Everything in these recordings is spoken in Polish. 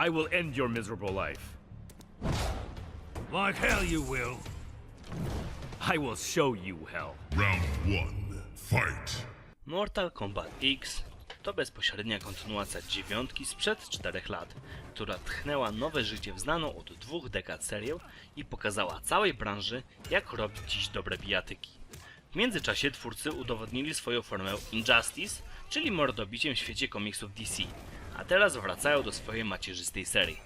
I will end your miserable life. Like hell you will. I will show you hell. Round one, fight. Mortal Kombat X to bezpośrednia kontynuacja dziewiątki sprzed 4 lat, która tchnęła nowe życie w znaną od dwóch dekad serię i pokazała całej branży, jak robić dziś dobre bijatyki. W międzyczasie twórcy udowodnili swoją formę Injustice, czyli mordobiciem w świecie komiksów DC, a teraz wracają do swojej macierzystej serii.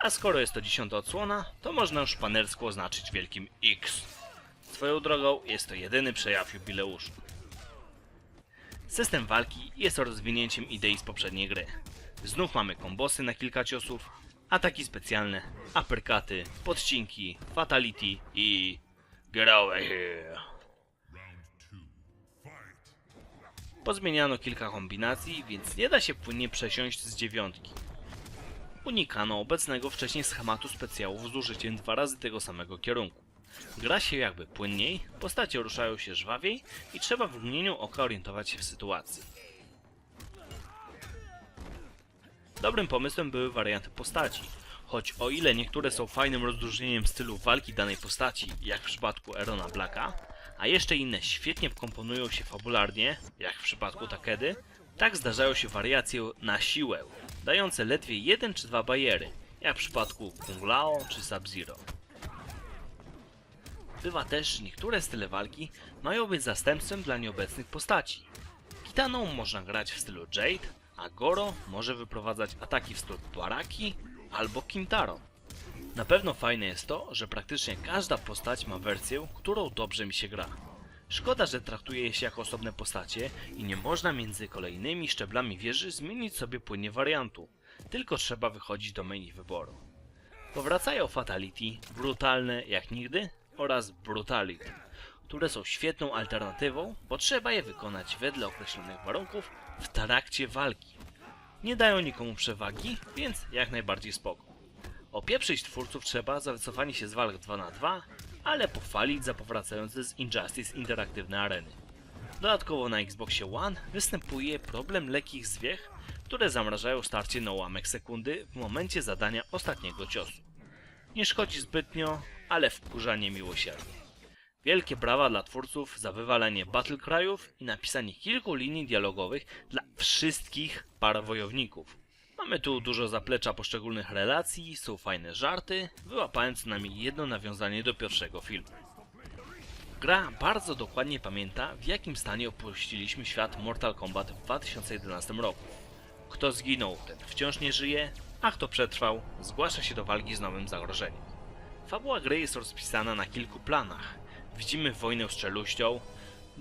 A skoro jest to dziesiąta odsłona, to można już panersko oznaczyć wielkim X. Swoją drogą jest to jedyny przejaw jubileuszu. System walki jest rozwinięciem idei z poprzedniej gry. Znów mamy kombosy na kilka ciosów, ataki specjalne, uppercuty, podcinki, fatality i... Get over here. Pozmieniano kilka kombinacji, więc nie da się płynnie przesiąść z dziewiątki. Unikano obecnego wcześniej schematu specjałów z użyciem dwa razy tego samego kierunku. Gra się jakby płynniej, postacie ruszają się żwawiej i trzeba w mgnieniu oka orientować się w sytuacji. Dobrym pomysłem były warianty postaci, choć o ile niektóre są fajnym rozróżnieniem stylu walki danej postaci, jak w przypadku Erona Blacka, a jeszcze inne świetnie komponują się fabularnie, jak w przypadku Takedy, tak zdarzają się wariacje na siłę, dające ledwie jeden czy dwa bariery, jak w przypadku Kung Lao czy Sub-Zero. Bywa też, że niektóre style walki mają być zastępstwem dla nieobecnych postaci. Kitaną można grać w stylu Jade, a Goro może wyprowadzać ataki w stylu Baraki albo Kintaro. Na pewno fajne jest to, że praktycznie każda postać ma wersję, którą dobrze mi się gra. Szkoda, że traktuje je się jako osobne postacie i nie można między kolejnymi szczeblami wieży zmienić sobie płynnie wariantu, tylko trzeba wychodzić do menu wyboru. Powracają Fatality, brutalne jak nigdy oraz Brutality, które są świetną alternatywą, bo trzeba je wykonać wedle określonych warunków w trakcie walki. Nie dają nikomu przewagi, więc jak najbardziej spoko. Opieprzyć twórców trzeba za wycofanie się z walk 2 na 2 ale pochwalić za powracające z Injustice interaktywne areny. Dodatkowo na Xboxie One występuje problem lekkich zwiech, które zamrażają starcie na ułamek sekundy w momencie zadania ostatniego ciosu. Nie szkodzi zbytnio, ale wkurza niemiłosiernie. Wielkie brawa dla twórców za wywalenie battle krajów i napisanie kilku linii dialogowych dla wszystkich parawojowników. Mamy tu dużo zaplecza poszczególnych relacji, są fajne żarty, wyłapałem co najmniej jedno nawiązanie do pierwszego filmu. Gra bardzo dokładnie pamięta w jakim stanie opuściliśmy świat Mortal Kombat w 2011 roku. Kto zginął, ten wciąż nie żyje, a kto przetrwał, zgłasza się do walki z nowym zagrożeniem. Fabuła gry jest rozpisana na kilku planach. Widzimy wojnę z czeluścią,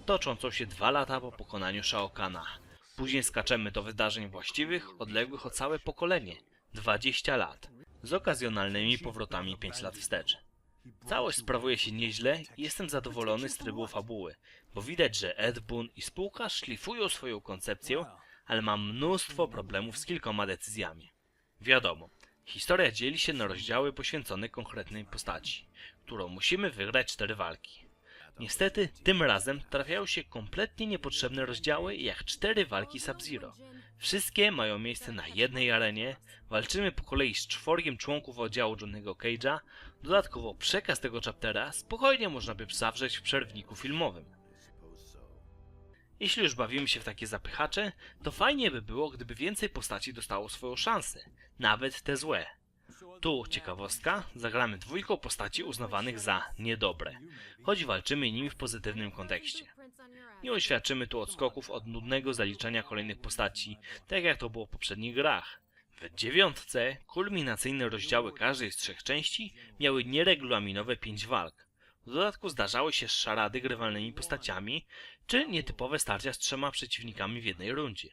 toczącą się dwa lata po pokonaniu Shao Kahna. Później skaczemy do wydarzeń właściwych, odległych o całe pokolenie 20 lat, z okazjonalnymi powrotami 5 lat wstecz. Całość sprawuje się nieźle i jestem zadowolony z trybu fabuły, bo widać, że Ed Boon i spółka szlifują swoją koncepcję, ale mam mnóstwo problemów z kilkoma decyzjami. Wiadomo, historia dzieli się na rozdziały poświęcone konkretnej postaci, którą musimy wygrać cztery walki. Niestety, tym razem trafiają się kompletnie niepotrzebne rozdziały jak cztery walki Sub-Zero. Wszystkie mają miejsce na jednej arenie, walczymy po kolei z czworgiem członków oddziału Johnny'ego Cage'a, dodatkowo przekaz tego chaptera spokojnie można by zawrzeć w przerwniku filmowym. Jeśli już bawimy się w takie zapychacze, to fajnie by było, gdyby więcej postaci dostało swoją szansę, nawet te złe. Tu ciekawostka, zagramy dwójką postaci uznawanych za niedobre, choć walczymy nimi w pozytywnym kontekście. Nie oświadczymy tu odskoków od nudnego zaliczania kolejnych postaci, tak jak to było w poprzednich grach. W dziewiątce kulminacyjne rozdziały każdej z trzech części miały nieregulaminowe pięć walk. W dodatku zdarzały się szarady grywalnymi postaciami, czy nietypowe starcia z trzema przeciwnikami w jednej rundzie.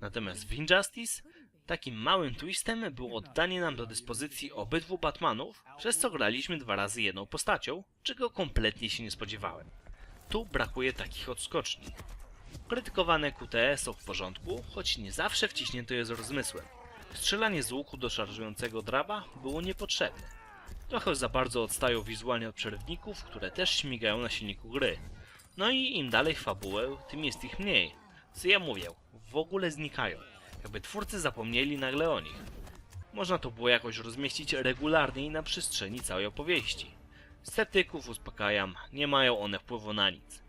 Natomiast w Injustice takim małym twistem było oddanie nam do dyspozycji obydwu Batmanów, przez co graliśmy dwa razy jedną postacią, czego kompletnie się nie spodziewałem. Tu brakuje takich odskoczni. Krytykowane QTE są w porządku, choć nie zawsze wciśnięto je z rozmysłem. Strzelanie z łuku do szarżującego draba było niepotrzebne. Trochę za bardzo odstają wizualnie od przerywników, które też śmigają na silniku gry. No i im dalej w fabułę, tym jest ich mniej. Co ja mówię, w ogóle znikają. Jakby twórcy zapomnieli nagle o nich. można to było jakoś rozmieścić regularnie na przestrzeni całej opowieści. Sceptyków uspokajam, nie mają one wpływu na nic.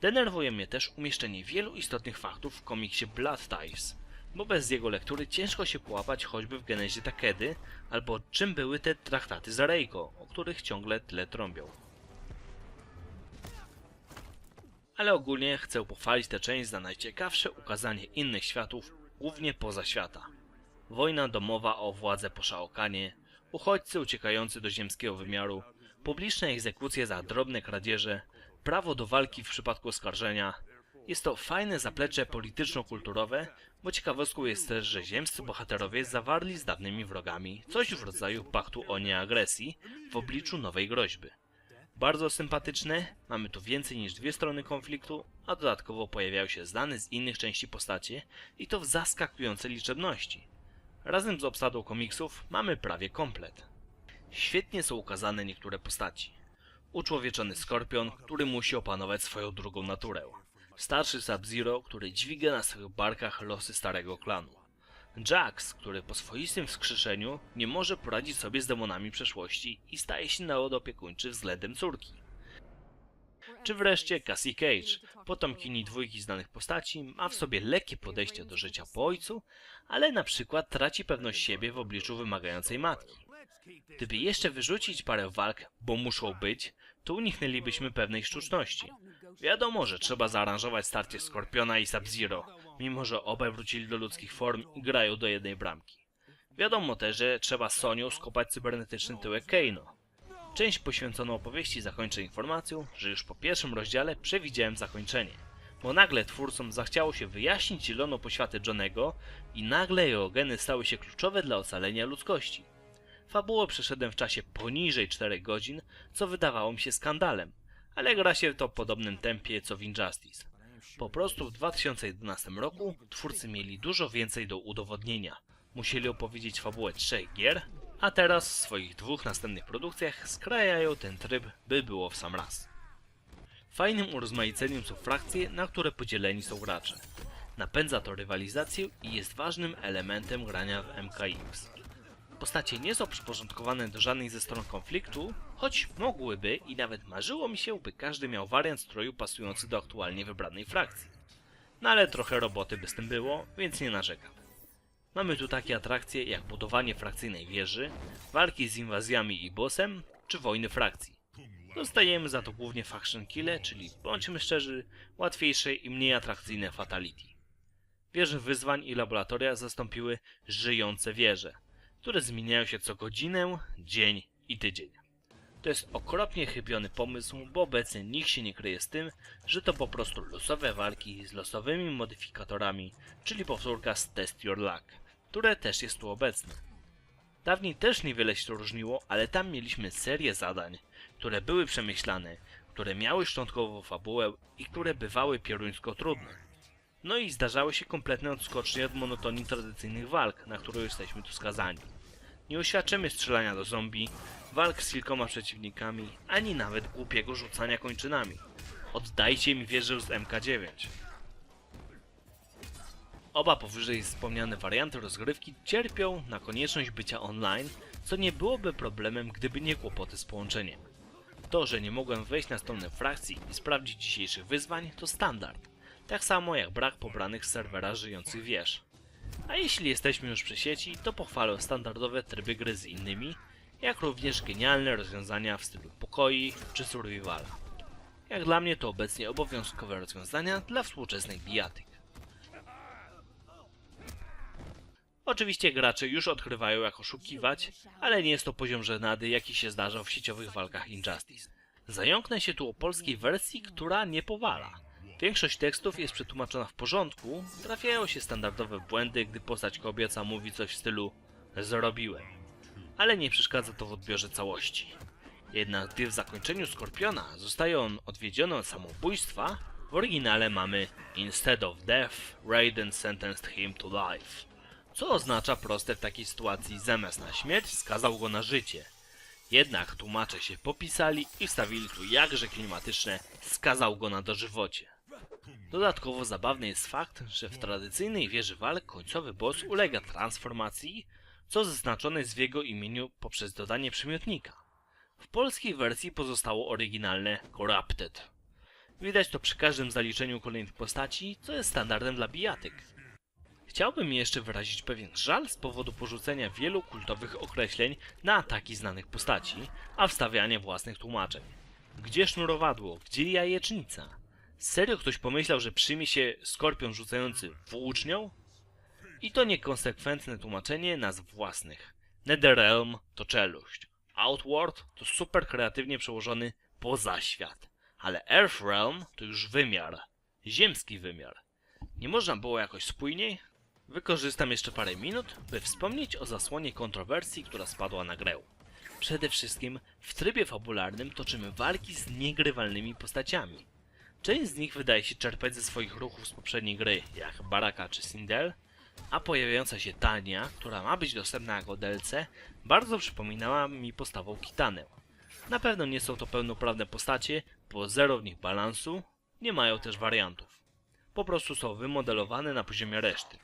Denerwuje mnie też umieszczenie wielu istotnych faktów w komiksie Blood Ties, bo bez jego lektury ciężko się połapać choćby w genezie Takedy, albo czym były te traktaty z Reiko, o których ciągle tyle trąbią. Ale ogólnie chcę pochwalić tę część za najciekawsze ukazanie innych światów, głównie poza świata. Wojna domowa o władzę po Szaokanie, uchodźcy uciekający do ziemskiego wymiaru, publiczne egzekucje za drobne kradzieże, prawo do walki w przypadku oskarżenia. Jest to fajne zaplecze polityczno-kulturowe, bo ciekawostką jest też, że ziemscy bohaterowie zawarli z dawnymi wrogami coś w rodzaju paktu o nieagresji w obliczu nowej groźby. Bardzo sympatyczne, mamy tu więcej niż dwie strony konfliktu, a dodatkowo pojawiają się znane z innych części postacie i to w zaskakującej liczebności. Razem z obsadą komiksów mamy prawie komplet. Świetnie są ukazane niektóre postaci. Uczłowieczony Skorpion, który musi opanować swoją drugą naturę. Starszy Sub-Zero, który dźwiga na swych barkach losy starego klanu. Jax, który po swoistym wskrzeszeniu nie może poradzić sobie z demonami przeszłości i staje się nałodopiekuńczy względem córki. Czy wreszcie Cassie Cage, potomkini dwójki znanych postaci, ma w sobie lekkie podejście do życia po ojcu, ale na przykład traci pewność siebie w obliczu wymagającej matki. Gdyby jeszcze wyrzucić parę walk, bo muszą być, to uniknęlibyśmy pewnej sztuczności. Wiadomo, że trzeba zaaranżować starcie Skorpiona i Sub-Zero, mimo że obaj wrócili do ludzkich form i grają do jednej bramki. Wiadomo też, że trzeba Sonią skopać cybernetyczny tyłek Keino. Część poświęconą opowieści zakończę informacją, że już po pierwszym rozdziale przewidziałem zakończenie. Bo nagle twórcom zachciało się wyjaśnić zielono poświaty Johnego i nagle jego geny stały się kluczowe dla ocalenia ludzkości. Fabułę przeszedłem w czasie poniżej 4 godzin, co wydawało mi się skandalem, ale gra się to w podobnym tempie co w Injustice. Po prostu w 2011 roku twórcy mieli dużo więcej do udowodnienia. Musieli opowiedzieć fabułę trzech gier, a teraz w swoich dwóch następnych produkcjach skrajają ten tryb, by było w sam raz. Fajnym urozmaiceniem są frakcje, na które podzieleni są gracze. Napędza to rywalizację i jest ważnym elementem grania w MKX. Postacie nie są przyporządkowane do żadnej ze stron konfliktu, choć mogłyby i nawet marzyło mi się, by każdy miał wariant stroju pasujący do aktualnie wybranej frakcji. No ale trochę roboty by z tym było, więc nie narzekam. Mamy tu takie atrakcje jak budowanie frakcyjnej wieży, walki z inwazjami i bossem, czy wojny frakcji. Dostajemy za to głównie faction kille, czyli bądźmy szczerzy, łatwiejsze i mniej atrakcyjne fatality. Wieże wyzwań i laboratoria zastąpiły żyjące wieże, które zmieniają się co godzinę, dzień i tydzień. To jest okropnie chybiony pomysł, bo obecnie nikt się nie kryje z tym, że to po prostu losowe walki z losowymi modyfikatorami, czyli powtórka z Test Your Luck, które też jest tu obecne. Dawniej też niewiele się to różniło, ale tam mieliśmy serię zadań, które były przemyślane, które miały szczątkową fabułę i które bywały pieruńsko trudne. No i zdarzały się kompletne odskocznie od monotonii tradycyjnych walk, na które jesteśmy tu skazani. Nie uświadczymy strzelania do zombie, walk z kilkoma przeciwnikami, ani nawet głupiego rzucania kończynami. Oddajcie mi wieżę z MK9. Oba powyżej wspomniane warianty rozgrywki cierpią na konieczność bycia online, co nie byłoby problemem, gdyby nie kłopoty z połączeniem. To, że nie mogłem wejść na stronę frakcji i sprawdzić dzisiejszych wyzwań, to standard. Tak samo jak brak pobranych z serwera żyjących wież. A jeśli jesteśmy już przy sieci, to pochwalę standardowe tryby gry z innymi, jak również genialne rozwiązania w stylu pokoi czy survivala. Jak dla mnie to obecnie obowiązkowe rozwiązania dla współczesnych bijatyk. Oczywiście gracze już odkrywają jak oszukiwać, ale nie jest to poziom żenady jaki się zdarzał w sieciowych walkach Injustice. Zająknę się tu o polskiej wersji, która nie powala. Większość tekstów jest przetłumaczona w porządku, trafiają się standardowe błędy, gdy postać kobieca mówi coś w stylu zrobiłem. Ale nie przeszkadza to w odbiorze całości. Jednak gdy w zakończeniu Skorpiona zostaje on odwiedziony od samobójstwa, w oryginale mamy Instead of death, Raiden sentenced him to life. Co oznacza proste w takiej sytuacji zamiast na śmierć skazał go na życie. Jednak tłumacze się popisali i wstawili tu jakże klimatyczne skazał go na dożywocie. Dodatkowo zabawny jest fakt, że w tradycyjnej wieży walk końcowy boss ulega transformacji, co zaznaczone jest w jego imieniu poprzez dodanie przymiotnika. W polskiej wersji pozostało oryginalne Corrupted. Widać to przy każdym zaliczeniu kolejnych postaci, co jest standardem dla bijatyk. Chciałbym jeszcze wyrazić pewien żal z powodu porzucenia wielu kultowych określeń na ataki znanych postaci, a wstawiania własnych tłumaczeń. Gdzie sznurowadło? Gdzie jajecznica? Serio ktoś pomyślał, że przyjmie się skorpion rzucający włócznią? I to niekonsekwentne tłumaczenie nazw własnych. Netherrealm to czeluść. Outward to super kreatywnie przełożony poza świat. Ale Earthrealm to już wymiar. Ziemski wymiar. Nie można było jakoś spójniej? Wykorzystam jeszcze parę minut, by wspomnieć o zasłonie kontrowersji, która spadła na grę. Przede wszystkim w trybie fabularnym toczymy walki z niegrywalnymi postaciami. Część z nich wydaje się czerpać ze swoich ruchów z poprzedniej gry, jak Baraka czy Sindel, a pojawiająca się Tania, która ma być dostępna jako DLC, bardzo przypominała mi postawą Kitanę. Na pewno nie są to pełnoprawne postacie, bo zero w nich balansu, nie mają też wariantów. Po prostu są wymodelowane na poziomie reszty.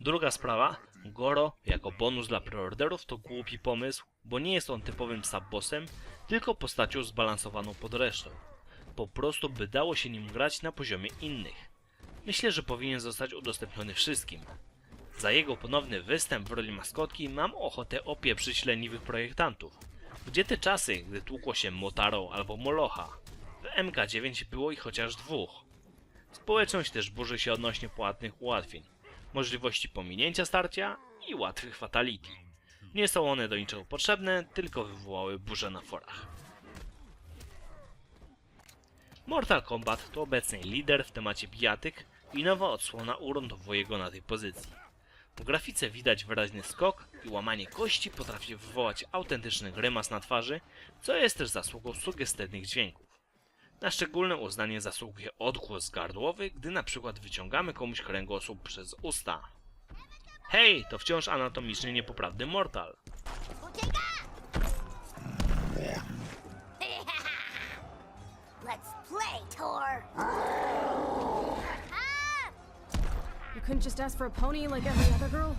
Druga sprawa, Goro jako bonus dla preorderów to głupi pomysł, bo nie jest on typowym subbossem, tylko postacią zbalansowaną pod resztą. Po prostu by dało się nim grać na poziomie innych. Myślę, że powinien zostać udostępniony wszystkim. Za jego ponowny występ w roli maskotki mam ochotę opieprzyć leniwych projektantów. Gdzie te czasy, gdy tłukło się Motaro albo Molocha? W MK9 było ich chociaż dwóch. Społeczność też burzy się odnośnie płatnych ułatwień, możliwości pominięcia starcia i łatwych fatality. Nie są one do niczego potrzebne, tylko wywołały burzę na forach. Mortal Kombat to obecnie lider w temacie bijatyk i nowa odsłona urądowuje go na tej pozycji. W grafice widać wyraźny skok i łamanie kości potrafi wywołać autentyczny grymas na twarzy, co jest też zasługą sugestywnych dźwięków. Na szczególne uznanie zasługuje odgłos gardłowy, gdy na przykład wyciągamy komuś kręgosłup przez usta. Hej, to wciąż anatomicznie niepoprawny mortal. Tor. You couldn't just ask for a pony like every other girl?